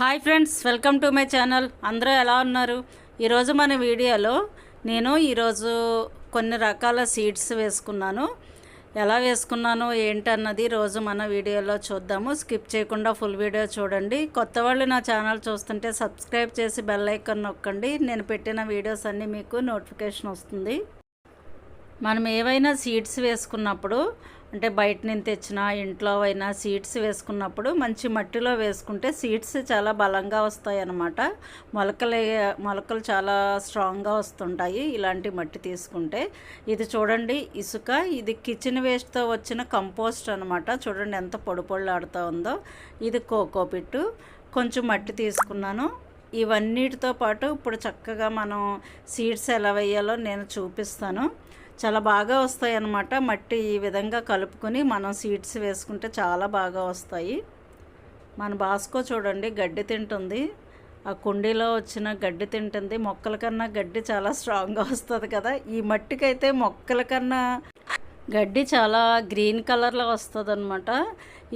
Hi friends welcome to my channel. అందరూ ఎలా ఉన్నారు? ఈరోజు మన వీడియోలో నేను ఈరోజు కొన్ని రకాల సీడ్స్ వేసుకున్నాను. ఎలా వేసుకున్నాను ఏంటన్నది రోజు మన వీడియోలో చూద్దాము. స్కిప్ చేయకుండా ఫుల్ వీడియో చూడండి. కొత్త వాళ్ళు నా ఛానల్ చూస్తుంటే సబ్స్క్రైబ్ చేసి బెల్ ఐకాన్ నొక్కండి. నేను పెట్టిన వీడియోస్ అన్నీ మీకు నోటిఫికేషన్ వస్తుంది. మనం ఏవైనా సీడ్స్ వేసుకున్నప్పుడు అంటే బయట నుంచి తెచ్చిన ఇంట్లో అయినా సీడ్స్ వేసుకున్నప్పుడు మంచి మట్టిలో వేసుకుంటే సీడ్స్ చాలా బలంగా వస్తాయి అన్నమాట మొలకలు మొలకలు చాలా స్ట్రాంగ్గా వస్తుంటాయి ఇలాంటి మట్టి తీసుకుంటే. ఇది చూడండి ఇసుక ఇది కిచెన్ వేస్ట్తో వచ్చిన కంపోస్ట్ అనమాట చూడండి ఎంత పొడి పొళ్ళాడుతూ ఉందో. ఇది కోకో పిట్టు. కొంచెం మట్టి తీసుకున్నాను. ఇవన్నిటితో పాటు ఇప్పుడు చక్కగా మనం సీడ్స్ ఎలా వేయాలో నేను చూపిస్తాను. చాలా బాగా వస్తాయి అన్నమాట మట్టి ఈ విధంగా కలుపుకొని మనం సీడ్స్ వేసుకుంటే చాలా బాగా వస్తాయి. మన బాస్కో చూడండి గడ్డి తింటుంది. ఆ కుండీలో వచ్చిన గడ్డి తింటుంది. మొక్కల కన్నా గడ్డి చాలా స్ట్రాంగ్గా వస్తుంది కదా. ఈ మట్టికైతే మొక్కల కన్నా గడ్డి చాలా గ్రీన్ కలర్లో వస్తుంది అనమాట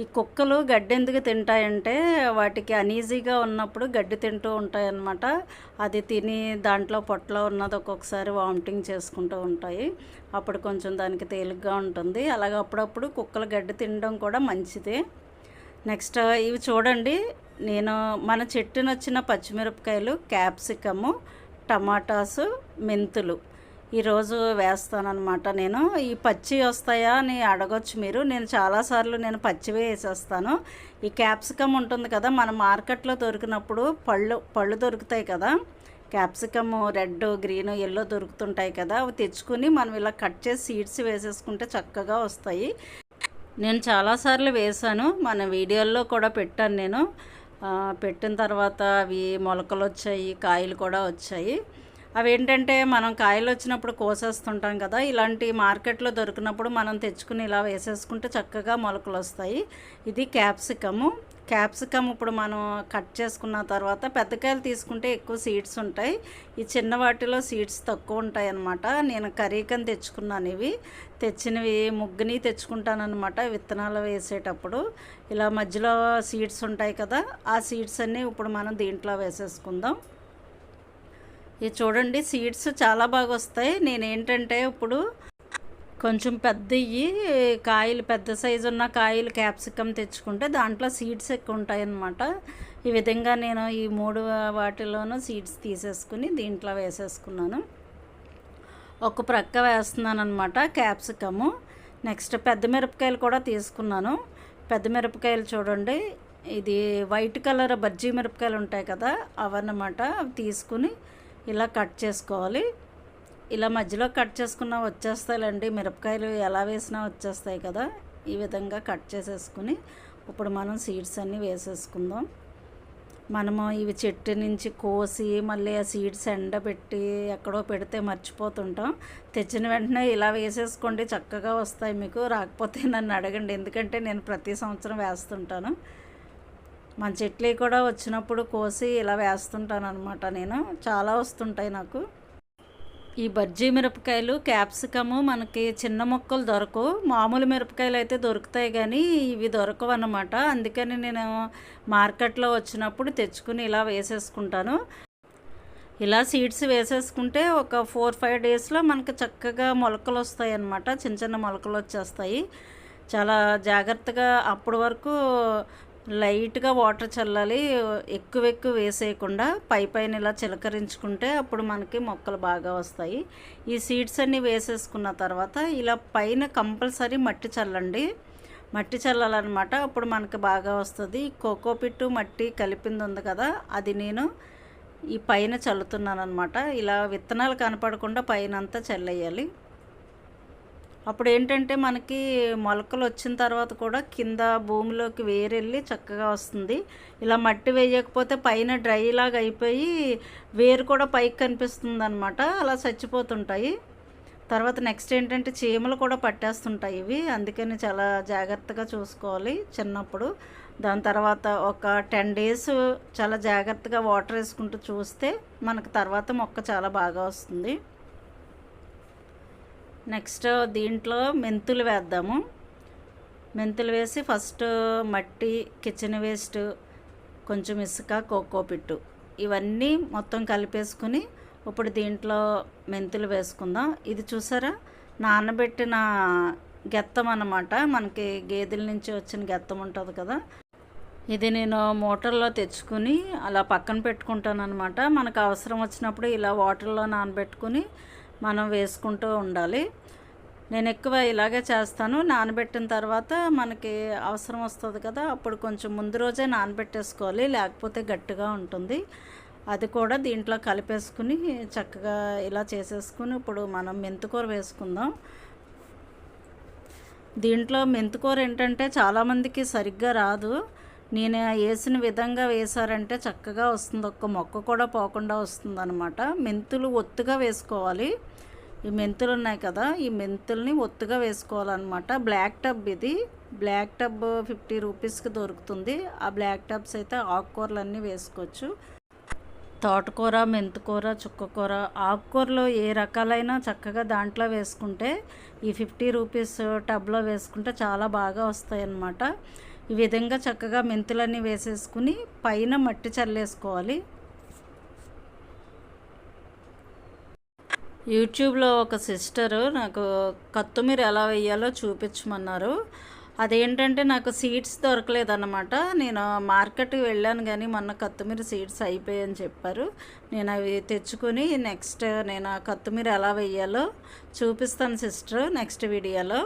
ఈ కుక్కలు గడ్డి ఎందుకు తింటాయంటే వాటికి అనీజీగా ఉన్నప్పుడు గడ్డి తింటూ ఉంటాయన్నమాట. అది తిని దాంట్లో పొట్టలో ఉన్నది ఒక్కొక్కసారి వామిటింగ్ చేసుకుంటూ ఉంటాయి. అప్పుడు కొంచెం దానికి తేలిగ్గా ఉంటుంది. అలాగే అప్పుడప్పుడు కుక్కలు గడ్డి తినడం కూడా మంచిది. నెక్స్ట్ ఇవి చూడండి. నేను మన చెట్టునొచ్చిన పచ్చిమిరపకాయలు క్యాప్సికము టమాటాసు మెంతులు. ఈరోజు వేస్తానన్నమాట నేను. ఈ పచ్చి వస్తాయా అని అడగొచ్చు మీరు. నేను చాలాసార్లు నేను పచ్చివే వేసేస్తాను. ఈ క్యాప్సికమ్ ఉంటుంది కదా మన మార్కెట్లో దొరికినప్పుడు పళ్ళు పళ్ళు దొరుకుతాయి కదా. క్యాప్సికమ్ రెడ్ గ్రీన్ ఎల్లో దొరుకుతుంటాయి కదా. అవి తెచ్చుకుని మనం ఇలా కట్ చేసి సీడ్స్ వేసేసుకుంటే చక్కగా వస్తాయి. నేను చాలాసార్లు వేశాను. మన వీడియోల్లో కూడా పెట్టాను నేను. పెట్టిన తర్వాత అవి మొలకలు వచ్చాయి కాయలు కూడా వచ్చాయి. అవి ఏంటంటే మనం కాయలు వచ్చినప్పుడు కోసేస్తుంటాం కదా ఇలాంటి మార్కెట్లో దొరికినప్పుడు మనం తెచ్చుకుని ఇలా వేసేసుకుంటే చక్కగా మొలకలు వస్తాయి. ఇది క్యాప్సికము. క్యాప్సికమ్ ఇప్పుడు మనం కట్ చేసుకున్న తర్వాత పెద్దకాయలు తీసుకుంటే ఎక్కువ సీడ్స్ ఉంటాయి. ఈ చిన్న వాటిలో సీడ్స్ తక్కువ ఉంటాయి అన్నమాట నేను కర్రీకని తెచ్చుకున్నాను ఇవి. తెచ్చినవి ముగ్గుని తెచ్చుకుంటానమాట విత్తనాలు వేసేటప్పుడు. ఇలా మధ్యలో సీడ్స్ ఉంటాయి కదా ఆ సీడ్స్ అన్నీ ఇప్పుడు మనం దీంట్లో వేసేసుకుందాం. ఇది చూడండి సీడ్స్ చాలా బాగా వస్తాయి. నేను ఏంటంటే ఇప్పుడు కొంచెం పెద్దవి కాయలు పెద్ద సైజు ఉన్న కాయలు క్యాప్సికమ్ తెచ్చుకుంటే దాంట్లో సీడ్స్ ఎక్కువ ఉంటాయన్నమాట. ఈ విధంగా నేను ఈ మూడు వాటిలోనూ సీడ్స్ తీసేసుకుని దీంట్లో వేసేసుకున్నాను. ఒక ప్రక్క వేస్తున్నాను అనమాట క్యాప్సికము నెక్స్ట్ పెద్ద మిరపకాయలు కూడా తీసుకున్నాను. పెద్ద మిరపకాయలు చూడండి ఇది వైట్ కలర్ బజ్జీ మిరపకాయలు ఉంటాయి కదా అవన్నమాట. అవి తీసుకుని ఇలా కట్ చేసుకోవాలి. ఇలా మధ్యలో కట్ చేసుకున్నా వచ్చేస్తాయండి మిరపకాయలు ఎలా వేసినా వచ్చేస్తాయి కదా. ఈ విధంగా కట్ చేసేసుకుని ఇప్పుడు మనం సీడ్స్ అన్నీ వేసేసుకుందాం. మనము ఇవి చెట్టు నుంచి కోసి మళ్ళీ ఆ సీడ్స్ ఎండబెట్టి ఎక్కడో పెడితే మర్చిపోతుంటాం. తెచ్చిన వెంటనే ఇలా వేసేసుకోండి. చక్కగా వస్తాయి మీకు. రాకపోతే నన్ను అడగండి. ఎందుకంటే నేను ప్రతి సంవత్సరం వేస్తుంటాను. మన చెట్లు కూడా వచ్చినప్పుడు కోసి ఇలా వేస్తుంటాను అనమాట నేను. చాలా వస్తుంటాయి నాకు. ఈ బజ్జీ మిరపకాయలు క్యాప్సికము మనకి చిన్న మొక్కలు దొరకవు మామూలు మిరపకాయలు అయితే దొరుకుతాయి కానీ ఇవి దొరకవు అన్నమాట. అందుకని నేను మార్కెట్లో వచ్చినప్పుడు తెచ్చుకుని ఇలా వేసేసుకుంటాను. ఇలా సీడ్స్ వేసేసుకుంటే ఒక ఫోర్ ఫైవ్ డేస్లో మనకి చక్కగా మొలకలు వస్తాయి అన్నమాట. చిన్న చిన్న మొలకలు వచ్చేస్తాయి. చాలా జాగ్రత్తగా అప్పటి వరకు లైట్గా వాటర్ చల్లాలి ఎక్కువ ఎక్కువ వేసేయకుండా పై పైన ఇలా చిలకరించుకుంటే అప్పుడు మనకి మొక్కలు బాగా వస్తాయి. ఈ సీడ్స్ అన్నీ వేసేసుకున్న తర్వాత ఇలా పైన కంపల్సరీ మట్టి చల్లండి. మట్టి చల్లాలన్నమాట అప్పుడు మనకి బాగా వస్తుంది. కోకో పిట్టు మట్టి కలిపింది ఉంది కదా అది నేను ఈ పైన చల్లుతున్నాను అనమాట ఇలా విత్తనాలు కనపడకుండా పైన అంతా చల్లేయాలి. అప్పుడు ఏంటంటే మనకి మొలకలు వచ్చిన తర్వాత కూడా కింద భూమిలోకి వేరెళ్ళి చక్కగా వస్తుంది. ఇలా మట్టి వేయకపోతే పైన డ్రై లాగా అయిపోయి వేరు కూడా పైకి కనిపిస్తుంది అనమాట అలా చచ్చిపోతుంటాయి. తర్వాత నెక్స్ట్ ఏంటంటే చీమలు కూడా పట్టేస్తుంటాయి ఇవి. అందుకని చాలా జాగ్రత్తగా చూసుకోవాలి చిన్నప్పుడు. దాని తర్వాత ఒక టెన్ డేస్ చాలా జాగ్రత్తగా వాటర్ వేసుకుంటూ చూస్తే మనకు తర్వాత మొక్క చాలా బాగా వస్తుంది. నెక్స్ట్ దీంట్లో మెంతులు వేద్దాము. మెంతులు వేసి ఫస్ట్ మట్టి కిచెన్ వేస్ట్ కొంచెం ఇసుక కోకో పిట్టు ఇవన్నీ మొత్తం కలిపేసుకుని ఇప్పుడు దీంట్లో మెంతులు వేసుకుందాం. ఇది చూసారా? నానబెట్టిన గెత్తం అన్నమాట. మనకి గేదెల నుంచి వచ్చిన గెత్తం ఉంటుంది కదా. ఇది నేను మోటార్లో తెచ్చుకుని అలా పక్కన పెట్టుకుంటాను అనమాట మనకు అవసరం వచ్చినప్పుడు ఇలా వాటర్లో నానబెట్టుకుని మనం వేసుకుంటూ ఉండాలి. నేను ఎక్కువ ఇలాగే చేస్తాను. నానబెట్టిన తర్వాత మనకి అవసరం వస్తుంది కదా అప్పుడు కొంచెం ముందు రోజే నానబెట్టేసుకోవాలి లేకపోతే గట్టిగా ఉంటుంది. అది కూడా దీంట్లో కలిపేసుకుని చక్కగా ఇలా చేసేసుకుని ఇప్పుడు మనం మెంతుకూర వేసుకుందాం. దీంట్లో మెంతుకూర ఏంటంటే చాలామందికి సరిగ్గా రాదు. నేను వేసిన విధంగా వేసారంటే చక్కగా వస్తుంది. ఒక్క మొక్క కూడా పోకుండా వస్తుంది అనమాట మెంతులు ఒత్తుగా వేసుకోవాలి. ఈ మెంతులు ఉన్నాయి కదా ఈ మెంతుల్ని ఒత్తుగా వేసుకోవాలన్నమాట. బ్లాక్ టబ్ ఇది. బ్లాక్ టబ్ ఫిఫ్టీ రూపీస్కి దొరుకుతుంది. ఆ బ్లాక్ టబ్స్ అయితే ఆకుకూరలు అన్నీ వేసుకోవచ్చు. తోటకూర మెంతికూర చుక్కకూర ఆకుకూరలు ఏ రకాలైనా చక్కగా దాంట్లో వేసుకుంటే ఈ ఫిఫ్టీ రూపీస్ టబ్లో వేసుకుంటే చాలా బాగా వస్తాయి అన్నమాట ఈ విధంగా చక్కగా మెంతులన్నీ వేసేసుకుని పైన మట్టి చల్లేసుకోవాలి. యూట్యూబ్లో ఒక సిస్టరు నాకు కొత్తిమీర ఎలా వేయాలో చూపించమన్నారు. అదేంటంటే నాకు సీడ్స్ దొరకలేదన్నమాట. నేను మార్కెట్కి వెళ్ళాను కానీ మొన్న కొత్తిమీర సీడ్స్ అయిపోయాయని చెప్పారు. నేను అవి తెచ్చుకొని నెక్స్ట్ నేను ఆ కొత్తిమీర ఎలా వేయాలో చూపిస్తాను సిస్టర్ నెక్స్ట్ వీడియోలో.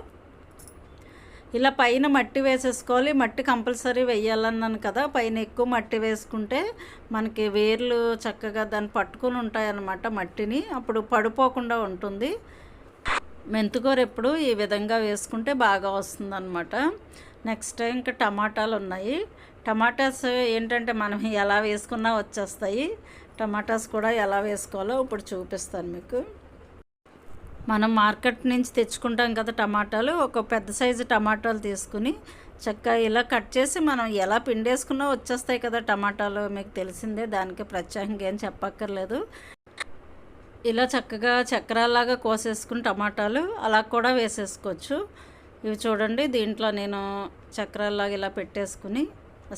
ఇలా పైన మట్టి వేసేసుకోవాలి. మట్టి కంపల్సరీ వేయాలన్నాను కదా. పైన ఎక్కువ మట్టి వేసుకుంటే మనకి వేర్లు చక్కగా దాన్ని పట్టుకుని ఉంటాయన్నమాట మట్టిని. అప్పుడు పడిపోకుండా ఉంటుంది. మెంతుకూర ఎప్పుడు ఈ విధంగా వేసుకుంటే బాగా వస్తుందన్నమాట. నెక్స్ట్ ఇంకా టమాటాలు ఉన్నాయి. టమాటాస్ ఏంటంటే మనం ఎలా వేసుకున్నా వచ్చేస్తాయి. టమాటాస్ కూడా ఎలా వేసుకోవాలో ఇప్పుడు చూపిస్తాను మీకు. మనం మార్కెట్ నుంచి తెచ్చుకుంటాం కదా టమాటాలు ఒక పెద్ద సైజు టమాటాలు తీసుకుని చక్కగా ఇలా కట్ చేసి మనం ఎలా పిండేసుకున్నా వచ్చేస్తాయి కదా టమాటాలు. మీకు తెలిసిందే దానికి ప్రత్యేకంగా ఏం చెప్పక్కర్లేదు. ఇలా చక్కగా చక్రాల్లాగా కోసేసుకుని టమాటాలు అలా కూడా వేసేసుకోవచ్చు. ఇవి చూడండి దీంట్లో నేను చక్రాల్లాగా ఇలా పెట్టేసుకుని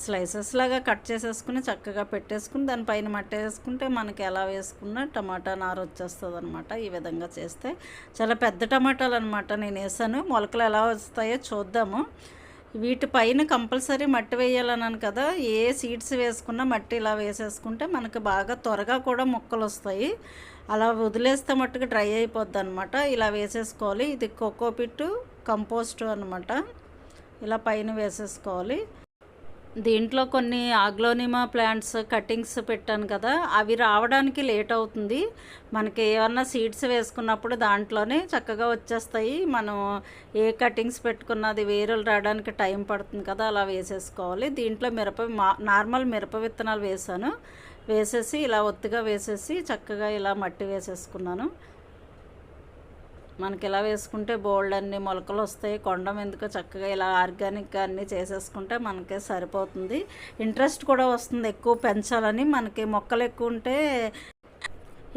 స్లైసెస్ లాగా కట్ చేసేసుకుని చక్కగా పెట్టేసుకుని దానిపైన మట్టి వేసుకుంటే మనకి ఎలా వేసుకున్నా టమాటా నారు వచ్చేస్తుంది అనమాట ఈ విధంగా చేస్తే చాలా పెద్ద టమాటాలు అనమాట నేను వేసాను. మొలకలు ఎలా వస్తాయో చూద్దాము. వీటిపైన కంపల్సరీ మట్టి వేయాలన్నాను కదా. ఏ సీడ్స్ వేసుకున్నా మట్టి ఇలా వేసేసుకుంటే మనకి బాగా త్వరగా కూడా మొక్కలు వస్తాయి. అలా వదిలేస్తే మట్టుకు డ్రై అయిపోద్ది అనమాట ఇలా వేసేసుకోవాలి. ఇది కోకోపిట్టు కంపోస్ట్ అనమాట ఇలా పైన వేసేసుకోవాలి. దీంట్లో కొన్ని ఆగ్లోనిమా ప్లాంట్స్ కటింగ్స్ పెట్టాను కదా అవి రావడానికి లేట్ అవుతుంది. మనకి ఏమన్నా సీడ్స్ వేసుకున్నప్పుడు దాంట్లోనే చక్కగా వచ్చేస్తాయి. మనం ఏ కటింగ్స్ పెట్టుకున్నది వేరులు రావడానికి టైం పడుతుంది కదా అలా వేసేసుకోవాలి. దీంట్లో మిరప నార్మల్ మిరప విత్తనాలు వేసాను వేసేసి ఇలా ఒత్తుగా వేసేసి చక్కగా ఇలా మట్టి వేసేసుకున్నాను. మనకి ఇలా వేసుకుంటే బోల్డ్ అన్ని మొలకలు వస్తాయి. కొండం ఎందుకో చక్కగా ఇలా ఆర్గానిక్గా అన్నీ చేసేసుకుంటే మనకే సరిపోతుంది. ఇంట్రెస్ట్ కూడా వస్తుంది ఎక్కువ పెంచాలని. మనకి మొక్కలు ఎక్కువ ఉంటే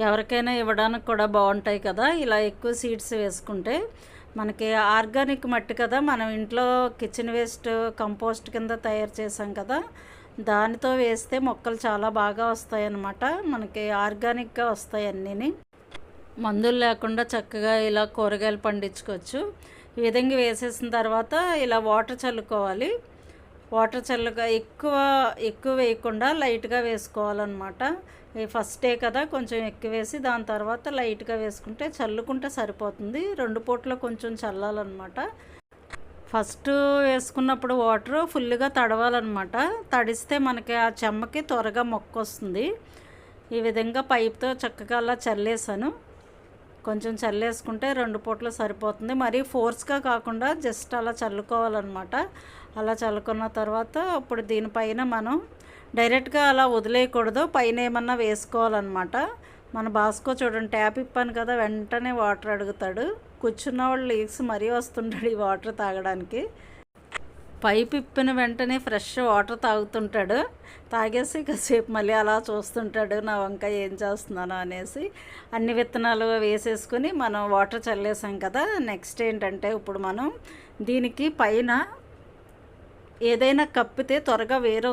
ఎవరికైనా ఇవ్వడానికి కూడా బాగుంటాయి కదా. ఇలా ఎక్కువ సీడ్స్ వేసుకుంటే మనకి ఆర్గానిక్ మట్టి కదా. మనం ఇంట్లో కిచెన్ వేస్ట్ కంపోస్ట్ కింద తయారు చేసాం కదా. దానితో వేస్తే మొక్కలు చాలా బాగా వస్తాయి అన్నమాట మనకి ఆర్గానిక్గా వస్తాయి అన్నీని. మందులు లేకుండా చక్కగా ఇలా కూరగాయలు పండించుకోవచ్చు. ఈ విధంగా వేసేసిన తర్వాత ఇలా వాటర్ చల్లుకోవాలి. వాటర్ చల్లగా ఎక్కువ ఎక్కువ వేయకుండా లైట్గా వేసుకోవాలన్నమాట. ఫస్ట్ డే కదా కొంచెం ఎక్కువ వేసి దాని తర్వాత లైట్గా వేసుకుంటే చల్లుకుంటే సరిపోతుంది. రెండు పూటలో కొంచెం చల్లాలన్నమాట. ఫస్ట్ వేసుకున్నప్పుడు వాటర్ ఫుల్గా తడవాలన్నమాట. తడిస్తే మనకి ఆ చెమ్మకి త్వరగా మొక్క వస్తుంది ఈ విధంగా పైప్తో చక్కగా అలా చల్లేసాను కొంచెం చల్లేసుకుంటే రెండు పూటలు సరిపోతుంది. మరీ ఫోర్స్గా కాకుండా జస్ట్ అలా చల్లుకోవాలన్నమాట. అలా చల్లుకున్న తర్వాత అప్పుడు దీనిపైన మనం డైరెక్ట్గా అలా వదిలేయకూడదు. పైన ఏమన్నా వేసుకోవాలన్నమాట. మన బాస్కో చూడండి ట్యాప్ ఇప్పాను కదా వెంటనే వాటర్ అడుగుతాడు. కూర్చున్న వాళ్ళు లీక్స్ మరీ వస్తుంటాడు ఈ వాటర్ తాగడానికి. పైపు ఇప్పిన వెంటనే ఫ్రెష్ వాటర్ తాగుతుంటాడు. తాగేసి కాసేపు మళ్ళీ అలా చూస్తుంటాడు నా వంకాయ ఏం చేస్తున్నాను అనేసి. అన్ని విత్తనాలు వేసేసుకుని మనం వాటర్ చల్లేసాం కదా. నెక్స్ట్ ఏంటంటే ఇప్పుడు మనం దీనికి పైన ఏదైనా కప్పితే త్వరగా వేరు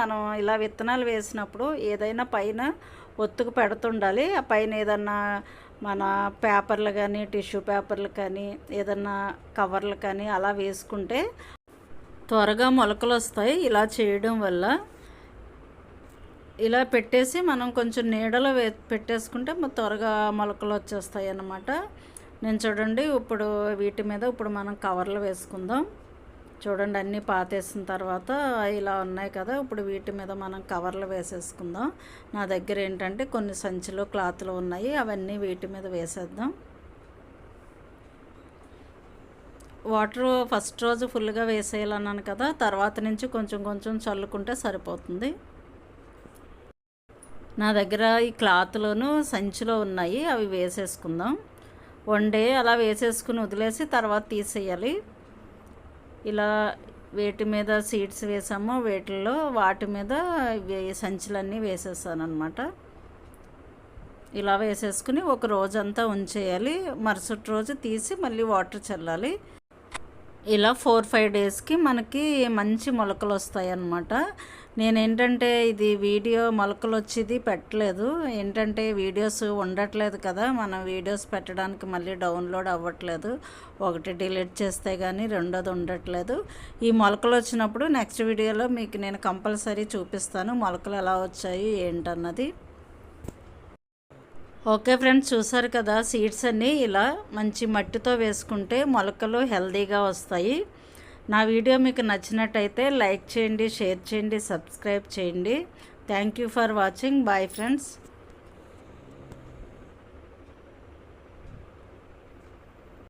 మనం ఇలా విత్తనాలు వేసినప్పుడు ఏదైనా పైన ఒత్తుకు పెడుతుండాలి. ఆ పైన ఏదన్నా మన పేపర్లు కానీ టిష్యూ పేపర్లు కానీ ఏదన్నా కవర్లు కానీ అలా వేసుకుంటే త్వరగా మొలకలు వస్తాయి. ఇలా చేయడం వల్ల ఇలా పెట్టేసి మనం కొంచెం నీడలో వే పెట్టేసుకుంటే త్వరగా మొలకలు వచ్చేస్తాయి అన్నమాట. నేను చూడండి ఇప్పుడు వీటి మీద ఇప్పుడు మనం కవర్లు వేసుకుందాం. చూడండి అన్నీ పాతేసిన తర్వాత ఇలా ఉన్నాయి కదా ఇప్పుడు వీటి మీద మనం కవర్లు వేసేసుకుందాం. నా దగ్గర ఏంటంటే కొన్ని సంచులు క్లాత్లు ఉన్నాయి అవన్నీ వీటి మీద వేసేద్దాం. వాటర్ ఫస్ట్ రోజు ఫుల్గా వేసేయాలన్నాను కదా తర్వాత నుంచి కొంచెం కొంచెం చల్లుకుంటే సరిపోతుంది. నా దగ్గర ఈ క్లాత్లోను సంచిలో ఉన్నాయి అవి వేసేసుకుందాం. వన్ డే అలా వేసేసుకుని వదిలేసి తర్వాత తీసేయాలి. ఇలా వేటి మీద సీడ్స్ వేసాము వేటిల్లో వాటి మీద సంచులన్నీ వేసేసాను అనమాట ఇలా వేసేసుకుని ఒక రోజంతా ఉంచేయాలి. మరుసటి రోజు తీసి మళ్ళీ వాటర్ చల్లాలి. ఇలా ఫోర్ ఫైవ్ డేస్కి మనకి మంచి మొలకలు వస్తాయి అన్నమాట నేనేంటంటే ఇది వీడియో మొలకలు వచ్చేది పెట్టలేదు. ఏంటంటే వీడియోస్ ఉండట్లేదు కదా మనం వీడియోస్ పెట్టడానికి మళ్ళీ డౌన్లోడ్ అవ్వట్లేదు. ఒకటి డిలీట్ చేస్తే కానీ రెండోది ఉండట్లేదు. ఈ మొలకలు వచ్చినప్పుడు నెక్స్ట్ వీడియోలో మీకు నేను కంపల్సరీ చూపిస్తాను మొలకలు ఎలా వచ్చాయి ఏంటన్నది. ఓకే ఫ్రెండ్స్ చూసారు కదా సీడ్స్ అన్నీ ఇలా మంచి మట్టితో వేసుకుంటే మొలకలు హెల్దీగా వస్తాయి. నా వీడియో మీకు నచ్చినట్టయితే లైక్ చేయండి షేర్ చేయండి సబ్స్క్రైబ్ చేయండి. Thank you for watching. Bye friends.